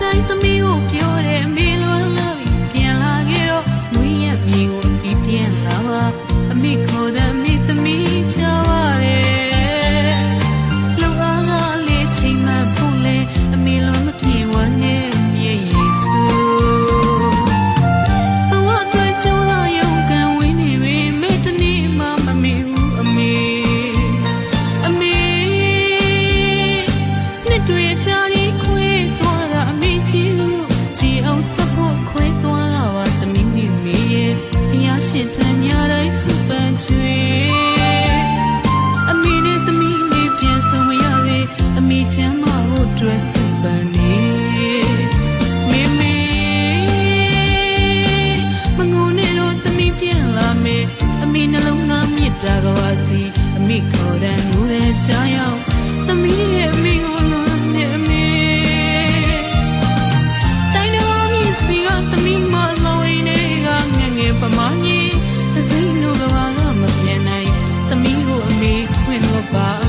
တိုင်းသမီးကိုပြောတယ် တာကဝစီအမိခေါ်တဲ့ငူတဲ့ချာရောက်သမီးရဲ့မိကိုလွန်နေအမေတိုင်းတော်မြစ်စီကသမီးမလောင်းရင်းနေကငငယ်ပမာကြီးသစိနှုတ်ကဘာကမပြတ်နိုင်သမီးကိုအမေခွင့်လို့ပါ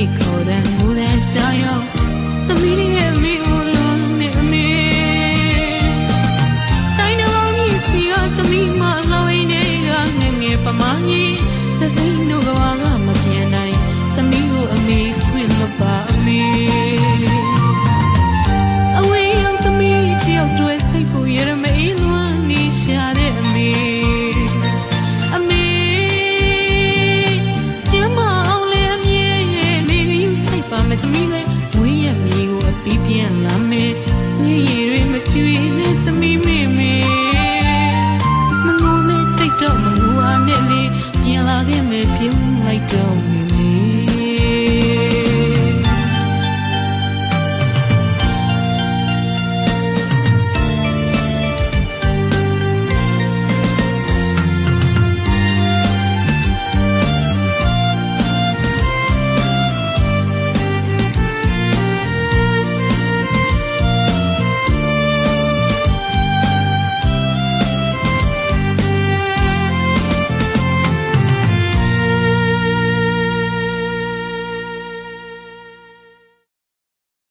မိခေါ်တဲ့ငိုတဲ့ကြောင်ရောသမီးလေးရဲ့မိကိုလုံးနေအမေတိုင်းတော်မြင့်စီရသမီးမလောင်းနေကငငယ်ပမာကြီးသစိန်တို့ကဘာကမပြန်နိုင်သမီးကိုအမေခွင့်မပါအမေ